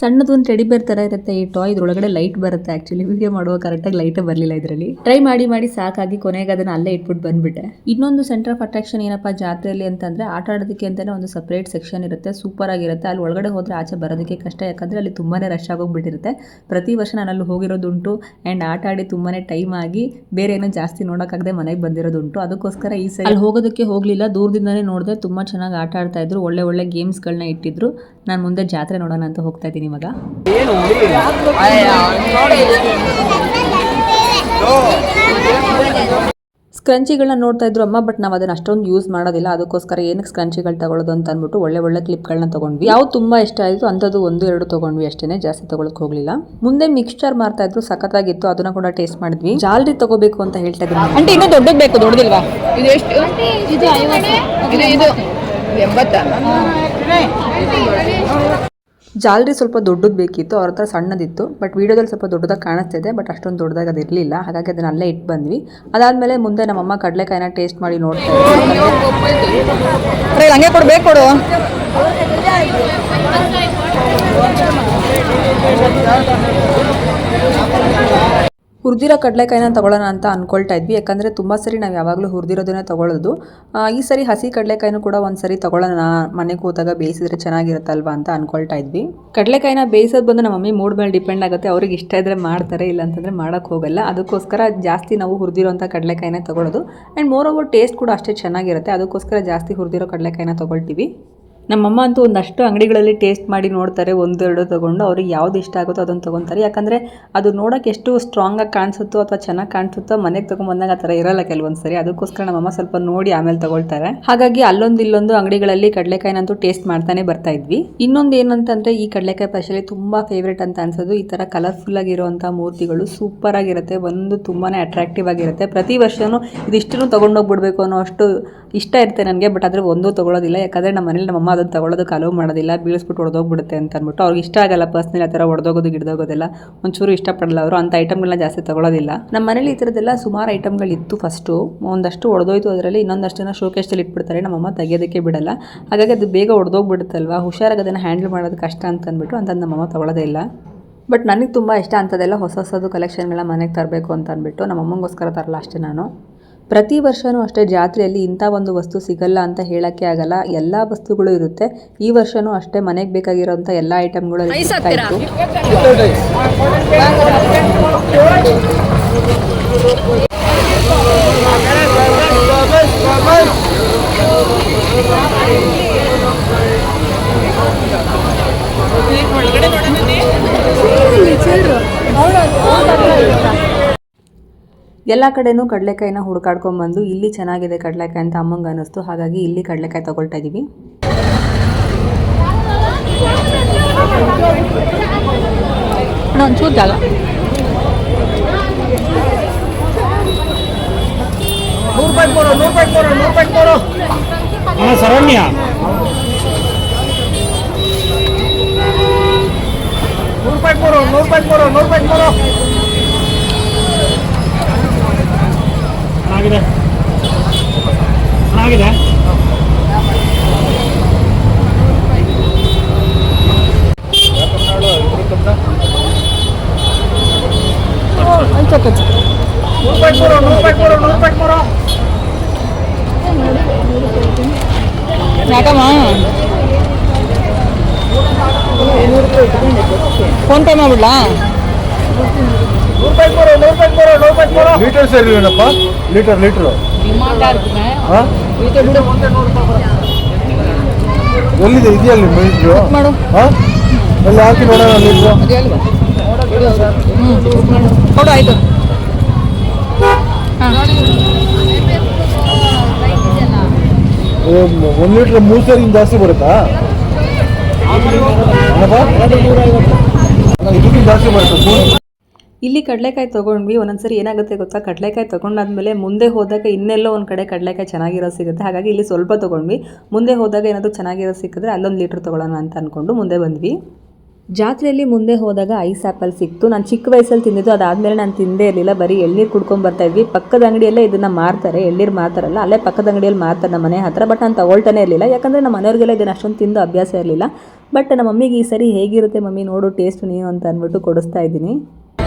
ಸಣ್ಣದೊಂದು ಟೆಡಿ ಬೇರ್ ಥರ ಇರುತ್ತೆ ಈ ಟಾಯ್ ಇದ್ರೊಳಗಡೆ ಲೈಟ್ ಬರುತ್ತೆ ಆಕ್ಚುಲಿ ವಿಡಿಯೋ ಮಾಡುವ ಕರೆಕ್ಟಾಗಿ ಲೈಟೇ ಬರಲಿಲ್ಲ ಇದರಲ್ಲಿ. ಟ್ರೈ ಮಾಡಿ ಮಾಡಿ ಸಾಕಾಗಿ ಕೊನೆಗೆ ಅದನ್ನ ಅಲ್ಲೇ ಇಟ್ಬಿಟ್ಟು ಬಂದ್ಬಿಟ್ಟೆ. ಇನ್ನೊಂದು ಸೆಂಟರ್ ಆಫ್ ಅಟ್ರಾಕ್ಷನ್ ಏನಪ್ಪ ಜಾತ್ರೆಯಲ್ಲಿ ಅಂತಂದರೆ ಆಟ ಆಡೋದಕ್ಕೆ ಅಂತಲೇ ಒಂದು ಸಪ್ರೇಟ್ ಸೆಕ್ಷನ್ ಇರುತ್ತೆ. ಸೂಪರ್ ಆಗಿರುತ್ತೆ. ಅಲ್ಲಿ ಒಳಗಡೆ ಹೋದ್ರೆ ಆಚೆ ಬರೋದಕ್ಕೆ ಕಷ್ಟ. ಯಾಕಂದರೆ ಅಲ್ಲಿ ತುಂಬಾ ರಶ್ ಆಗೋಗ್ಬಿಟ್ಟಿರುತ್ತೆ. ಪ್ರತಿ ವರ್ಷ ನಾನು ಅಲ್ಲಿ ಹೋಗಿರೋದುಂಟು ಆ್ಯಂಡ್ ಆಟ ಆಡಿ ತುಂಬಾ ಟೈಮ್ ಆಗಿ ಬೇರೆ ಏನೋ ಜಾಸ್ತಿ ನೋಡೋಕ್ಕಾಗದೆ ಮನೆಗೆ ಬಂದಿರೋದುಂಟು. ಅದಕ್ಕೋಸ್ಕರ ಈ ಅಲ್ಲಿ ಹೋಗೋದಕ್ಕೆ ಹೋಗಲಿಲ್ಲ. ದೂರದಿಂದನೇ ನೋಡಿದೆ ತುಂಬ ಚೆನ್ನಾಗಿ ಆಟ ಆಡ್ತಾ ಇದ್ರು. ಒಳ್ಳೆ ಒಳ್ಳೆ ಗೇಮ್ಸ್ಗಳನ್ನ ಇಟ್ಟಿದ್ರು. ನಾನು ಮುಂದೆ ಜಾತ್ರೆ ನೋಡೋಣ ಅಂತ ಹೋಗ್ತಾ ಇದ್ದೀನಿ ಇವಾಗ. ಸ್ಕ್ರಂಚಿಗಳನ್ನ ನೋಡ್ತಾ ಇದ್ರು ಅಮ್ಮ ಬಟ್ ನಾವು ಅದನ್ನ ಅಷ್ಟೊಂದು ಯೂಸ್ ಮಾಡೋದಿಲ್ಲ. ಅದಕ್ಕೋಸ್ಕರ ಏನಕ್ಕೆ ಸ್ಕ್ರಂಚಿಗಳು ತಗೊಳ್ಳೋದು ಅಂತ ಅಂದ್ಬಿಟ್ಟು ಒಳ್ಳೆ ಒಳ್ಳೆ ಕ್ಲಿಪ್ಗಳನ್ನ ತಗೊಂಡ್ವಿ. ಯಾವ ತುಂಬಾ ಇಷ್ಟ ಆಯಿತು ಅಂಥದ್ದು ಒಂದು ಎರಡು ತಗೊಂಡ್ವಿ ಅಷ್ಟೇ ಜಾಸ್ತಿ ತಗೊಳಕ್ ಹೋಗ್ಲಿಲ್ಲ. ಮುಂದೆ ಮಿಕ್ಸ್ಚರ್ ಮಾರ್ತಾ ಇದ್ರು ಸಖತ್ತಾಗಿತ್ತು. ಅದನ್ನ ಕೂಡ ಟೇಸ್ಟ್ ಮಾಡಿದ್ವಿ. ಜಾಲ್ರಿ ತಗೋಬೇಕು ಅಂತ ಹೇಳ್ತಾ ಇದ್ರು. ದೊಡ್ಡದು ಬೇಕು ದೊಡ್ಡದಿಲ್ವಾ? ಇದು ಎಷ್ಟು? ಜಾಲ್ರಿ ಸ್ವಲ್ಪ ದೊಡ್ಡದು ಬೇಕಿತ್ತು, ಅವ್ರ ಹತ್ರ ಸಣ್ಣದಿತ್ತು ಬಟ್ ವೀಡಿಯೋದಲ್ಲಿ ಸ್ವಲ್ಪ ದೊಡ್ಡದಾಗಿ ಕಾಣಿಸ್ತಿದೆ ಬಟ್ ಅಷ್ಟೊಂದು ದೊಡ್ಡದಾಗಿ ಅದು ಇರಲಿಲ್ಲ. ಹಾಗಾಗಿ ಅದನ್ನ ಅಲ್ಲೇ ಇಟ್ಟು ಬಂದ್ವಿ. ಅದಾದಮೇಲೆ ಮುಂದೆ ನಮ್ಮಮ್ಮ ಕಡಲೆಕಾಯಿನ ಟೇಸ್ಟ್ ಮಾಡಿ ನೋಡ್ತಾರೆ ಹಂಗೆ ಕೊಡು ಬೇಕು ಕೊಡು. ಹುರಿದಿರೋ ಕಡಲೆಕಾಯಿನ ತೊಗೊಳ್ಳೋಣ ಅಂತ ಅಂದ್ಕೊಳ್ತಾ ಇದ್ವಿ. ಯಾಕಂದರೆ ತುಂಬ ಸರಿ ನಾವು ಯಾವಾಗಲೂ ಹುರಿದಿರೋದನ್ನೇ ತಗೊಳ್ಳೋದು. ಈ ಸರಿ ಹಸಿ ಕಡಲೆಕಾಯಿನೂ ಕೂಡ ಒಂದು ಸರಿ ತೊಗೊಳ್ಳೋಣ. ಮನೆಗೆ ಹೋದಾಗ ಬೇಯಿಸಿದ್ರೆ ಚೆನ್ನಾಗಿರುತ್ತಲ್ವಾ ಅಂತ ಅಂದ್ಕೊಳ್ತಾ ಇದ್ವಿ. ಕಡಲೆಕಾಯಿನ ಬೇಯಿಸೋದು ಬಂದು ನಮ್ಮ ಮಮ್ಮಿ ಮೂಡ್ ಮೇಲೆ ಡಿಪೆಂಡ್ ಆಗುತ್ತೆ. ಅವ್ರಿಗೆ ಇಷ್ಟ ಇದ್ದರೆ ಮಾಡ್ತಾರೆ, ಇಲ್ಲ ಅಂತಂದರೆ ಮಾಡೋಕ್ಕೆ ಹೋಗಲ್ಲ. ಅದಕ್ಕೋಸ್ಕರ ಜಾಸ್ತಿ ನಾವು ಹುರಿದಿರೋಂಥ ಕಡಲೆಕಾಯಿನೇ ತಗೊಳ್ಳೋದು. ಆ್ಯಂಡ್ ಮೋರ್ ಓವರ್ ಟೇಸ್ಟ್ ಕೂಡ ಅಷ್ಟೇ ಚೆನ್ನಾಗಿರುತ್ತೆ. ಅದಕ್ಕೋಸ್ಕರ ಜಾಸ್ತಿ ಹುರಿದಿರೋ ಕಡಲೆಕಾಯಿನ ತಗೊಳ್ತೀವಿ. ನಮ್ಮಮ್ಮ ಅಂತೂ ಒಂದಷ್ಟು ಅಂಗಡಿಗಳಲ್ಲಿ ಟೇಸ್ಟ್ ಮಾಡಿ ನೋಡ್ತಾರೆ, ಒಂದೆರಡು ತೊಗೊಂಡು ಅವ್ರಿಗೆ ಯಾವ್ದು ಇಷ್ಟ ಆಗುತ್ತೋ ಅದನ್ನು ತೊಗೊತಾರೆ. ಯಾಕಂದರೆ ಅದು ನೋಡೋಕೆ ಎಷ್ಟು ಸ್ಟ್ರಾಂಗಾಗಿ ಕಾಣಿಸುತ್ತೋ ಅಥವಾ ಚೆನ್ನಾಗಿ ಕಾಣಿಸುತ್ತೋ ಮನೆಗೆ ತೊಗೊಂಬಂದಾಗ ಆ ಥರ ಇರಲ್ಲ ಕೆಲವೊಂದು ಸರಿ. ಅದಕ್ಕೋಸ್ಕರ ನಮ್ಮಮ್ಮ ಸ್ವಲ್ಪ ನೋಡಿ ಆಮೇಲೆ ತೊಗೊಳ್ತಾರೆ. ಹಾಗಾಗಿ ಅಲ್ಲೊಂದು ಇಲ್ಲೊಂದು ಅಂಗಡಿಗಳಲ್ಲಿ ಕಡಲೆಕಾಯಿನಂತೂ ಟೇಸ್ಟ್ ಮಾಡ್ತಾನೆ ಬರ್ತಾ ಇದ್ವಿ. ಇನ್ನೊಂದು ಏನಂತಂದರೆ ಈ ಕಡಲೆಕಾಯಿ ಪಶಲಿ ತುಂಬ ಫೇವ್ರೇಟ್ ಅಂತ ಅನ್ಸೋದು. ಈ ಥರ ಕಲರ್ಫುಲ್ ಆಗಿರುವಂಥ ಮೂರ್ತಿಗಳು ಸೂಪರ್ ಆಗಿರುತ್ತೆ ಒಂದು ತುಂಬಾ ಅಟ್ರಾಕ್ಟಿವ್ ಆಗಿರುತ್ತೆ. ಪ್ರತಿ ವರ್ಷವೂ ಇದಿಷ್ಟು ತೊಗೊಂಡೋಗ್ಬಿಡ್ಬೇಕು ಅನ್ನೋ ಅಷ್ಟು ಇಷ್ಟ ಇರುತ್ತೆ ನನಗೆ ಬಟ್ ಆದರೆ ಒಂದೂ ತೊಗೊಳೋದಿಲ್ಲ ಯಾಕಂದರೆ ನಮ್ಮ ಮನೇಲಿ ನಮ್ಮಮ್ಮ ಅದನ್ನು ತಗೊಳ್ಳೋದಕ್ಕೆ ಅಲೋ ಮಾಡೋದಿಲ್ಲ, ಬೀಳಿಸ್ಬಿಟ್ಟು ಹೊಡೆದೋಗ್ಬಿಡುತ್ತೆ ಅಂತ ಅಂದ್ಬಿಟ್ಟು ಅವ್ರಿಗೆ ಇಷ್ಟ ಆಗಲ್ಲ ಪರ್ಸ್ನಲ್ ಆ ಥರ ಹೊಡೆದೋಗೋದು ಗಿಡದೋಗೋದೆಲ್ಲ. ಒಂಚೂರು ಇಷ್ಟಪಡಲ್ಲ ಅವರು, ಅಂಥ ಐಟಮ್ಗಳನ್ನ ಜಾಸ್ತಿ ತಗೊಳ್ಳೋದಿಲ್ಲ. ನಮ್ಮ ಮನೇಲಿ ಈ ಥರದ್ದೆಲ್ಲ ಸುಮಾರು ಐಟಮ್ಗಳಿತ್ತು ಫಸ್ಟು ಒಂದಷ್ಟು ಒಡೆದೋಯ್ತು ಅದರಲ್ಲಿ ಇನ್ನೊಂದಷ್ಟನ್ನು ಶೋಕೇಶಲ್ಲಿ ಇಟ್ಬಿಡ್ತಾರೆ, ನಮ್ಮಮ್ಮ ತೆಗೆಯೋದಕ್ಕೆ ಬಿಡಲ್ಲ. ಹಾಗಾಗಿ ಅದು ಬೇಗ ಹೊಡೆದೋಗ್ಬಿಡುತ್ತಲ್ವ ಹುಷಾರಾಗಿ ಅದನ್ನು ಹ್ಯಾಂಡಲ್ ಮಾಡೋದು ಕಷ್ಟ ಅಂತ ಅಂದ್ಬಿಟ್ಟು ಅಂತ ನಮ್ಮಮ್ಮ ತಗೊಳ್ಳೋದೇ ಇಲ್ಲ. ಬಟ್ ನನಗೆ ತುಂಬ ಇಷ್ಟ ಅಂಥದ್ದೆಲ್ಲ ಹೊಸ ಹೊಸದು ಕಲೆಕ್ಷನ್ಗಳ ಮನೆಗೆ ತರಬೇಕು ಅಂತ ಅಂದ್ಬಿಟ್ಟು ನಮ್ಮ ಅಮ್ಮಂಗೋಸ್ಕರ ತರಲ್ಲ ಅಷ್ಟೇ ನಾನು. ಪ್ರತಿ ವರ್ಷವೂ ಅಷ್ಟೇ ಜಾತ್ರೆಯಲ್ಲಿ ಇಂಥ ಒಂದು ವಸ್ತು ಸಿಗಲ್ಲ ಅಂತ ಹೇಳೋಕ್ಕೆ ಆಗಲ್ಲ. ಎಲ್ಲ ವಸ್ತುಗಳು ಇರುತ್ತೆ. ಈ ವರ್ಷವೂ ಅಷ್ಟೇ ಮನೆಗೆ ಬೇಕಾಗಿರೋಂಥ ಎಲ್ಲ ಐಟಮ್ಗಳು ಇತ್ತು. ಎಲ್ಲ ಕಡೆನೂ ಕಡಲೆಕಾಯಿನ ಹುಡ್ಕಾಡ್ಕೊಂಬಂದು ಇಲ್ಲಿ ಚೆನ್ನಾಗಿದೆ ಕಡಲೆಕಾಯಿ ಅಂತ ಅಮ್ಮಂಗೆ ಅನ್ನಿಸ್ತು. ಹಾಗಾಗಿ ಇಲ್ಲಿ ಕಡಲೆಕಾಯಿ ತಗೊಳ್ತಾ ಇದ್ದೀವಿ ಒಂಚೂರು ಜಾಗ. ಶರಣ್ಯ. ನೂರು ರೂಪಾಯಿ ಕೊಡು ನೂರು ರೂಪಾಯಿ ಕೊಡು ನೂರು ರೂಪಾಯಿ ಕೊಡು ಚೆನ್ನಾಗಿದೆ ಕೊಡು ಯಾಕಮ್ಮ? ಫೋನ್ ಪೇ ಮಾಡ್ಬಿಡ್ಲಾ? ಲೀಟರ್ ಸೇರಿವೇನಪ್ಪ ಲೀಟರ್ ಲೀಟರ್. ಹಾಂ? ಎಲ್ಲಿದೆ? ಇದೆಯಲ್ಲ ಹಾಂ? ಎಲ್ಲಿ ಹಾಕಿ ನೋಡೋಣ ಲೀಟ್ರು ಕೊಡು ಆಯಿತು. ಒಂದು ಲೀಟ್ರ್ ಮೂರು ಸೇರಿಂದ ಜಾಸ್ತಿ ಬರುತ್ತಾ? ಏನಪ್ಪ? ಇದಕ್ಕಿಂತ ಜಾಸ್ತಿ ಬರುತ್ತಾ. ಇಲ್ಲಿ ಕಡಲೆಕಾಯಿ ತೊಗೊಂಡ್ವಿ, ಒಂದೊಂದ್ಸರಿ ಏನಾಗುತ್ತೆ ಗೊತ್ತಾ? ಕಡಲೆಕಾಯಿ ತೊಗೊಂಡಾದ್ಮೇಲೆ ಮುಂದೆ ಹೋದಾಗ ಇನ್ನೆಲ್ಲೋ ಒಂದು ಕಡೆ ಕಡಲೆಕಾಯಿ ಚೆನ್ನಾಗಿರೋ ಸಿಗುತ್ತೆ. ಹಾಗಾಗಿ ಇಲ್ಲಿ ಸ್ವಲ್ಪ ತೊಗೊಂಡ್ವಿ. ಮುಂದೆ ಹೋದಾಗ ಏನಾದರೂ ಚೆನ್ನಾಗಿರೋ ಸಿಕ್ಕಿದ್ರೆ ಅಲ್ಲೊಂದು ಲೀಟ್ರ್ ತೊಗೊಳ್ಳೋಣ ಅಂತ ಅಂದ್ಕೊಂಡು ಮುಂದೆ ಬಂದ್ವಿ. ಜಾತ್ರೆಯಲ್ಲಿ ಮುಂದೆ ಹೋದಾಗ ಐಸ್ ಆ್ಯಪಲ್ ಸಿಕ್ತು. ನಾನು ಚಿಕ್ಕ ವಯಸ್ಸಲ್ಲಿ ತಿಂದಿದ್ದು, ಅದಾದಮೇಲೆ ನಾನು ತಿಂದೇ ಇರಲಿಲ್ಲ. ಬರೀ ಎಳ್ನೀರು ಕುಡ್ಕೊಂಡು ಬರ್ತಾ ಇದ್ವಿ. ಪಕ್ಕದ ಅಂಗಡಿಯಲ್ಲೇ ಇದನ್ನು ಮಾರ್ತಾರೆ. ಎಳ್ನೀರು ಮಾರ್ತಾರಲ್ಲ, ಅಲ್ಲೇ ಪಕ್ಕದ ಅಂಗಡಿಯಲ್ಲಿ ಮಾರ್ತಾರೆ ನಮ್ಮ ಮನೆ ಹತ್ರ. ಬಟ್ ನಾನು ತಗೊಳ್ತಾನೆ ಇರಲಿಲ್ಲ. ಯಾಕಂದರೆ ನಮ್ಮ ಮನೆಯವ್ರಿಗೆಲ್ಲ ಇದನ್ನು ಅಷ್ಟೊಂದು ತಿಂದು ಅಭ್ಯಾಸ ಇರಲಿಲ್ಲ. ಬಟ್ ನಮ್ಮ ಮಮ್ಮಿಗೆ ಈ ಸರಿ ಹೇಗಿರುತ್ತೆ ಮಮ್ಮಿ? ನೋಡು, ಟೇಸ್ಟ್ ನೀನು ಅಂತ ಅಂದ್ಬಿಟ್ಟು ಕೊಡಿಸ್ತಾ ಇದ್ದೀನಿ.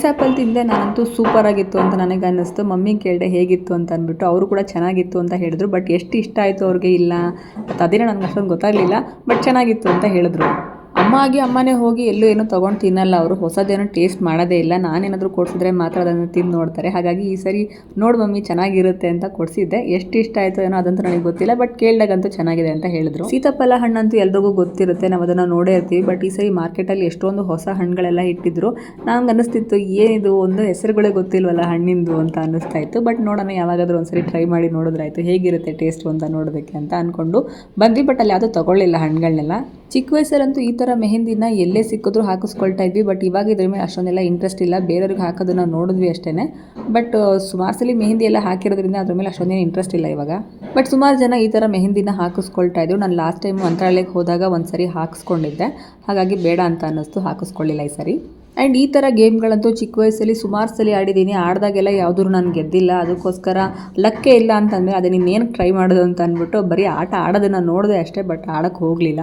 ಐಸ್ ಆ್ಯಪಲ್ ತಿಂದೆ ನಾನಂತೂ ಸೂಪರ್ ಆಗಿತ್ತು ಅಂತ ನನಗೆ ಅನ್ನಿಸ್ತು ಮಮ್ಮಿ ಕೇಳಿದೆ ಹೇಗಿತ್ತು ಅಂತ ಅಂದ್ಬಿಟ್ಟು ಅವರು ಕೂಡ ಚೆನ್ನಾಗಿತ್ತು ಅಂತ ಹೇಳಿದ್ರು. ಬಟ್ ಎಷ್ಟು ಇಷ್ಟ ಆಯಿತು ಅವ್ರಿಗೆ? ಇಲ್ಲ. ಮತ್ತು ನನಗೆ ಅಷ್ಟೊಂದು ಗೊತ್ತಾಗಲಿಲ್ಲ. ಬಟ್ ಚೆನ್ನಾಗಿತ್ತು ಅಂತ ಹೇಳಿದ್ರು. ಅಮ್ಮ ಆಗಿ ಅಮ್ಮನೇ ಹೋಗಿ ಎಲ್ಲೂ ಏನೂ ತೊಗೊಂಡು ತಿನ್ನಲ್ಲ. ಅವರು ಹೊಸದೇನೂ ಟೇಸ್ಟ್ ಮಾಡೋದೇ ಇಲ್ಲ. ನಾನೇನಾದರೂ ಕೊಡಿಸಿದ್ರೆ ಮಾತ್ರ ಅದನ್ನು ತಿಂದು ನೋಡ್ತಾರೆ. ಹಾಗಾಗಿ ಈ ಸರಿ ನೋಡು ಮಮ್ಮಿ, ಚೆನ್ನಾಗಿರುತ್ತೆ ಅಂತ ಕೊಡಿಸಿದ್ದೆ. ಎಷ್ಟು ಇಷ್ಟ ಆಯಿತು ಏನೋ ಅದಂತೂ ನನಗೆ ಗೊತ್ತಿಲ್ಲ. ಬಟ್ ಕೇಳಿದಾಗಂತೂ ಚೆನ್ನಾಗಿದೆ ಅಂತ ಹೇಳಿದ್ರು. ಸೀತಾಫಲ ಹಣ್ಣಂತೂ ಎಲ್ರಿಗೂ ಗೊತ್ತಿರುತ್ತೆ. ನಾವು ಅದನ್ನು ನೋಡೇ ಇರ್ತೀವಿ. ಬಟ್ ಈ ಸರಿ ಮಾರ್ಕೆಟಲ್ಲಿ ಎಷ್ಟೊಂದು ಹೊಸ ಹಣ್ಣುಗಳೆಲ್ಲ ಇಟ್ಟಿದ್ರು. ನಂಗೆ ಅನ್ನಿಸ್ತಿತ್ತು, ಏನಿದು? ಒಂದು ಹೆಸರುಗಳೇ ಗೊತ್ತಿಲ್ವಲ್ಲ ಹಣ್ಣಿಂದು ಅಂತ ಅನ್ನಿಸ್ತಾ ಇತ್ತು. ಬಟ್ ನೋಡೋಣ, ಯಾವಾಗಾದ್ರೂ ಒಂದ್ಸರಿ ಟ್ರೈ ಮಾಡಿ ನೋಡಿದ್ರಾಯ್ತು. ಹೇಗಿರುತ್ತೆ ಟೇಸ್ಟು ಅಂತ ನೋಡೋದಕ್ಕೆ ಅಂತ ಅಂದ್ಕೊಂಡು ಬಂದ್ವಿ. ಬಟ್ ಅಲ್ಲಿ ಯಾವುದೂ ತೊಗೊಳ್ಳಿಲ್ಲ ಹಣ್ಣುಗಳನ್ನೆಲ್ಲ ಚಿಕ್ಕ ವಯಸ್ಸಲ್ಲಂತೂ ಈ ಥರ ಮೆಹಂದಿನ ಎಲ್ಲೇ ಸಿಕ್ಕಿದ್ರು ಹಾಕಿಸ್ಕೊಳ್ತಾ ಇದ್ವಿ. ಬಟ್ ಇವಾಗ ಇದ್ರ ಮೇಲೆ ಅಷ್ಟೊಂದೆಲ್ಲ ಇಂಟ್ರೆಸ್ಟ್ ಇಲ್ಲ. ಬೇರೆಯವ್ರಿಗೆ ಹಾಕೋದನ್ನ ನೋಡಿದ್ವಿ ಅಷ್ಟೇ ಬಟ್ ಸುಮಾರು ಸಲ ಮೆಹಂದಿ ಎಲ್ಲ ಹಾಕಿರೋದ್ರಿಂದ ಅದ್ರ ಮೇಲೆ ಅಷ್ಟೊಂದೇನು ಇಂಟ್ರೆಸ್ಟ್ ಇಲ್ಲ ಇವಾಗ. ಬಟ್ ಸುಮಾರು ಜನ ಈ ಥರ ಮೆಹಂದಿನ ಹಾಕಿಸ್ಕೊಳ್ತಾ ಇದ್ರು. ನಾನು ಲಾಸ್ಟ್ ಟೈಮ್ ಮಂತ್ರಾಲಯಕ್ಕೆ ಹೋದಾಗ ಒಂದು ಸರಿ ಹಾಕಿಸ್ಕೊಂಡಿದ್ದೆ. ಹಾಗಾಗಿ ಬೇಡ ಅಂತ ಅನ್ನಿಸ್ತು. ಹಾಕಿಸ್ಕೊಳ್ಳಿಲ್ಲ ಈ ಸರಿ. ಆ್ಯಂಡ್ ಈ ಥರ ಗೇಮ್ಗಳಂತೂ ಚಿಕ್ಕ ವಯಸ್ಸಲ್ಲಿ ಸುಮಾರು ಸಲ ಆಡಿದ್ದೀನಿ. ಆಡಿದಾಗೆಲ್ಲ ಯಾವುದೂ ನಾನು ಗೆದ್ದಿಲ್ಲ. ಅದಕ್ಕೋಸ್ಕರ ಲಕ್ಕೇ ಇಲ್ಲ ಅಂತಂದರೆ ಅದನ್ನ ಇನ್ನೇನು ಟ್ರೈ ಮಾಡೋದು ಅಂತ ಅಂದ್ಬಿಟ್ಟು ಬರೀ ಆಟ ಆಡೋದನ್ನು ನೋಡಿದೆ ಅಷ್ಟೇ. ಬಟ್ ಆಡೋಕ್ಕೆ ಹೋಗಲಿಲ್ಲ.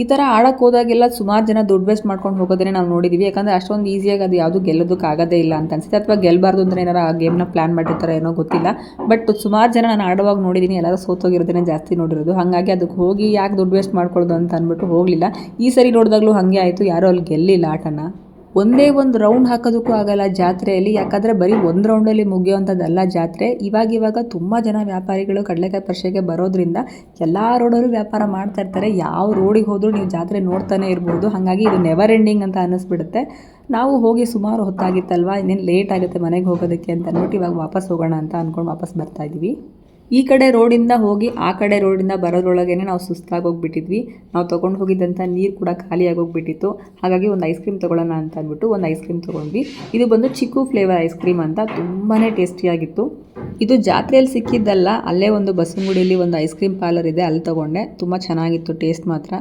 ಈ ಥರ ಆಡಕ್ಕೆ ಹೋದಾಗೆಲ್ಲ ಸುಮಾರು ಜನ ದುಡ್ಡು ವೇಸ್ಟ್ ಮಾಡ್ಕೊಂಡು ಹೋಗೋದನ್ನೇ ನಾವು ನೋಡಿದ್ದೀವಿ ಯಾಕಂದರೆ ಅಷ್ಟೊಂದು ಈಸಿಯಾಗಿ ಅದು ಯಾವುದು ಗೆಲ್ಲೋದಕ್ಕಾಗೋದೇ ಇಲ್ಲ ಅಂತ ಅನಿಸುತ್ತೆ. ಅಥವಾ ಗೆಲ್ಲಬಾರ್ದು ಅಂದರೆ ಏನಾರು ಆ ಗೇಮ್ನ ಪ್ಲ್ಯಾನ್ ಮಾಡಿರ್ತಾರೆ ಏನೋ ಗೊತ್ತಿಲ್ಲ. ಬಟ್ ಸುಮಾರು ಜನ ನಾನು ಆಡುವಾಗ ನೋಡಿದ್ದೀನಿ ಎಲ್ಲರೂ ಸೋತೋಗಿರೋದನ್ನೇ ಜಾಸ್ತಿ ನೋಡಿರೋದು. ಹಾಗಾಗಿ ಅದಕ್ಕೆ ಹೋಗಿ ಯಾಕೆ ದುಡ್ಡು ವೇಸ್ಟ್ ಮಾಡ್ಕೊಳ್ಳೋದು ಅಂತ ಅಂದ್ಬಿಟ್ಟು ಹೋಗಲಿಲ್ಲ. ಈ ಸರಿ ನೋಡಿದಾಗಲೂ ಹಾಗೆ ಆಯಿತು. ಯಾರೂ ಅಲ್ಲಿ ಗೆಲ್ಲಿಲ್ಲ ಆಟನ. ಒಂದೇ ಒಂದು ರೌಂಡ್ ಹಾಕೋದಕ್ಕೂ ಆಗಲ್ಲ ಜಾತ್ರೆಯಲ್ಲಿ. ಯಾಕಂದರೆ ಬರೀ ಒಂದು ರೌಂಡಲ್ಲಿ ಮುಗಿಯೋವಂಥದ್ದಲ್ಲ ಜಾತ್ರೆ. ಇವಾಗ ಇವಾಗ ತುಂಬ ಜನ ವ್ಯಾಪಾರಿಗಳು ಕಡಲೆಕಾಯಿ ಪರಿಷೆಗೆ ಬರೋದ್ರಿಂದ ಎಲ್ಲ ರೋಡಲ್ಲೂ ವ್ಯಾಪಾರ ಮಾಡ್ತಾ ಇರ್ತಾರೆ. ಯಾವ ರೋಡಿಗೆ ಹೋದರೂ ನೀವು ಜಾತ್ರೆ ನೋಡ್ತಾನೆ ಇರ್ಬೋದು. ಹಾಗಾಗಿ ಇದು ನೆವರ್ ಎಂಡಿಂಗ್ ಅಂತ ಅನ್ನಿಸ್ಬಿಡುತ್ತೆ. ನಾವು ಹೋಗಿ ಸುಮಾರು ಹೊತ್ತಾಗಿತ್ತಲ್ವ? ಇನ್ನೇನು ಲೇಟ್ ಆಗುತ್ತೆ ಮನೆಗೆ ಹೋಗೋದಕ್ಕೆ ಅಂತ ನೋಟ್ ಇವಾಗ ವಾಪಸ್ ಹೋಗೋಣ ಅಂತ ಅಂದ್ಕೊಂಡು ವಾಪಸ್ ಬರ್ತಾ ಇದ್ದೀವಿ ಈ ಕಡೆ ರೋಡಿಂದ ಹೋಗಿ ಆ ಕಡೆ ರೋಡಿಂದ ಬರೋದ್ರೊಳಗೇ ನಾವು ಸುಸ್ತಾಗಿ ಹೋಗ್ಬಿಟ್ಟಿದ್ವಿ ನಾವು ತೊಗೊಂಡು ಹೋಗಿದ್ದಂಥ ನೀರು ಕೂಡ ಖಾಲಿಯಾಗಿ ಹೋಗ್ಬಿಟ್ಟಿತ್ತು ಹಾಗಾಗಿ ಒಂದು ಐಸ್ ಕ್ರೀಮ್ ತೊಗೊಳ್ಳೋಣ ಅಂತ ಅಂದ್ಬಿಟ್ಟು ಒಂದು ಐಸ್ ಕ್ರೀಮ್ ತೊಗೊಂಡ್ವಿ. ಇದು ಬಂದು ಚಿಕ್ಕು ಫ್ಲೇವರ್ ಐಸ್ ಕ್ರೀಮ್ ಅಂತ ತುಂಬಾ ಟೇಸ್ಟಿಯಾಗಿತ್ತು ಇದು ಜಾತ್ರೆಯಲ್ಲಿ ಸಿಕ್ಕಿದ್ದಲ್ಲ, ಅಲ್ಲೇ ಒಂದು ಬಸವನಗುಡಿಯಲ್ಲಿ ಒಂದು ಐಸ್ ಕ್ರೀಮ್ ಪಾರ್ಲರ್ ಇದೆ, ಅಲ್ಲಿ ತೊಗೊಂಡೆ. ತುಂಬ ಚೆನ್ನಾಗಿತ್ತು ಟೇಸ್ಟ್ ಮಾತ್ರ.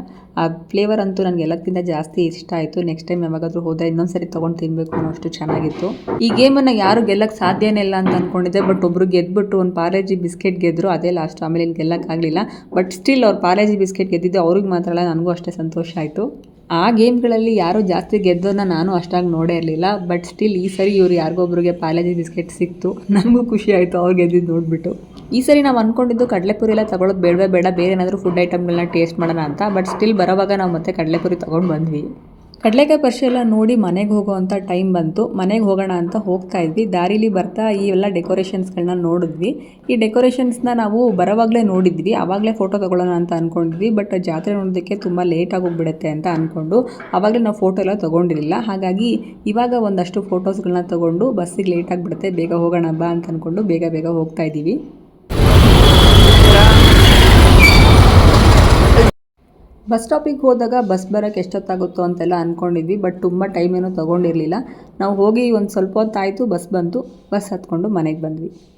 ಆ ಫ್ಲೇವರ್ ಅಂತೂ ನನಗೆ ಎಲ್ಲಕ್ಕಿಂತ ಜಾಸ್ತಿ ಇಷ್ಟ ಆಯಿತು. ನೆಕ್ಸ್ಟ್ ಟೈಮ್ ಯಾವಾಗಾದರೂ ಹೋದರೆ ಇನ್ನೊಂದು ಸರಿ ತೊಗೊಂಡು ತಿನ್ನಬೇಕು ಅನ್ನೋಷ್ಟು ಚೆನ್ನಾಗಿತ್ತು. ಈ ಗೇಮನ್ನು ಯಾರು ಗೆಲ್ಲಕ್ಕೆ ಸಾಧ್ಯನೇ ಇಲ್ಲ ಅಂತ ಅಂದ್ಕೊಂಡಿದ್ದೆ ಬಟ್ ಒಬ್ಬರು ಗೆದ್ಬಿಟ್ಟು ಒಂದು ಪಾಲೇಜಿ ಬಿಸ್ಕೆಟ್ ಗೆದ್ದರು ಅದೇ ಲಾಸ್ಟ್ ಆಮೇಲೆ ಇಲ್ಲಿ ಗೆಲ್ಲಕ್ಕಾಗಲಿಲ್ಲ ಬಟ್ ಸ್ಟಿಲ್ ಅವ್ರು ಪಾಲೇಜಿ ಬಿಸ್ಕೆಟ್ ಗೆದ್ದಿದ್ದು ಅವ್ರಿಗೆ ಮಾತ್ರ ಅಲ್ಲ, ನನಗೂ ಅಷ್ಟೇ ಸಂತೋಷ ಆಯಿತು. ಆ ಗೇಮ್ಗಳಲ್ಲಿ ಯಾರು ಜಾಸ್ತಿ ಗೆದ್ದೋನ್ನ ನಾನು ಅಷ್ಟಾಗಿ ನೋಡೇ ಇರಲಿಲ್ಲ ಬಟ್ ಸ್ಟಿಲ್ ಈ ಸರಿ ಇವ್ರು ಯಾರಿಗೊಬ್ರಿಗೆ ಪಾಲೇಜಿ ಬಿಸ್ಕೆಟ್ ಸಿಕ್ತು ನನಗೂ ಖುಷಿ ಆಯಿತು ಅವ್ರು ಗೆದ್ದಿದ್ದು ನೋಡಿಬಿಟ್ಟು. ಈ ಸರಿ ನಾವು ಅಂದ್ಕೊಂಡಿದ್ದು ಕಡಲೆಪುರಿ ಎಲ್ಲ ತಗೊಳ್ಳೋದು ಬೇಡವೇ ಬೇಡ, ಬೇರೆ ಏನಾದರೂ ಫುಡ್ ಐಟಮ್ಗಳನ್ನ ಟೇಸ್ಟ್ ಮಾಡೋಣ ಅಂತ ಬಟ್ ಸ್ಟಿಲ್ ಬರೋವಾಗ ನಾವು ಮತ್ತೆ ಕಡಲೆಪುರಿ ತೊಗೊಂಡು ಬಂದ್ವಿ. ಕಡಲೆಕಾಯಿ ಪರಿಷೆ ಎಲ್ಲ ನೋಡಿ ಮನೆಗೆ ಹೋಗೋ ಅಂಥ ಟೈಮ್ ಬಂತು. ಮನೆಗೆ ಹೋಗೋಣ ಅಂತ ಹೋಗ್ತಾ ಇದ್ವಿ. ದಾರಿಲಿ ಬರ್ತಾ ಈ ಎಲ್ಲ ಡೆಕೋರೇಷನ್ಸ್ಗಳನ್ನ ನೋಡಿದ್ವಿ. ಈ ಡೆಕೋರೇಷನ್ಸ್ನ ನಾವು ಬರೋವಾಗಲೇ ನೋಡಿದ್ವಿ. ಆವಾಗಲೇ ಫೋಟೋ ತೊಗೊಳ್ಳೋಣ ಅಂತ ಅಂದ್ಕೊಂಡಿದ್ವಿ ಬಟ್ ಜಾತ್ರೆ ನೋಡೋದಕ್ಕೆ ತುಂಬ ಲೇಟ್ ಆಗೋಗ್ಬಿಡುತ್ತೆ ಅಂತ ಅಂದ್ಕೊಂಡು ಆವಾಗಲೇ ನಾವು ಫೋಟೋ ಎಲ್ಲ ತೊಗೊಂಡಿರಲಿಲ್ಲ. ಹಾಗಾಗಿ ಇವಾಗ ಒಂದಷ್ಟು ಫೋಟೋಸ್ಗಳನ್ನ ತೊಗೊಂಡು ಬಸ್ಸಿಗೆ ಲೇಟ್ ಆಗಿಬಿಡುತ್ತೆ ಬೇಗ ಹೋಗೋಣ ಬಾ ಅಂತ ಅಂದ್ಕೊಂಡು ಬೇಗ ಬೇಗ ಹೋಗ್ತಾ ಇದ್ದೀವಿ ಬಸ್ ಸ್ಟಾಪಿಗೆ ಹೋದಾಗ ಬಸ್ ಬರೋಕ್ಕೆ ಎಷ್ಟೊತ್ತಾಗುತ್ತೋ ಅಂತೆಲ್ಲ ಅಂದ್ಕೊಂಡಿದ್ವಿ ಬಟ್ ತುಂಬ ಟೈಮ್ ಏನೂ ತೊಗೊಂಡಿರಲಿಲ್ಲ. ನಾವು ಹೋಗಿ ಒಂದು ಸ್ವಲ್ಪ ಹೊತ್ತಾಯಿತು, ಬಸ್ ಬಂತು, ಬಸ್ ಹತ್ಕೊಂಡು ಮನೆಗೆ ಬಂದ್ವಿ.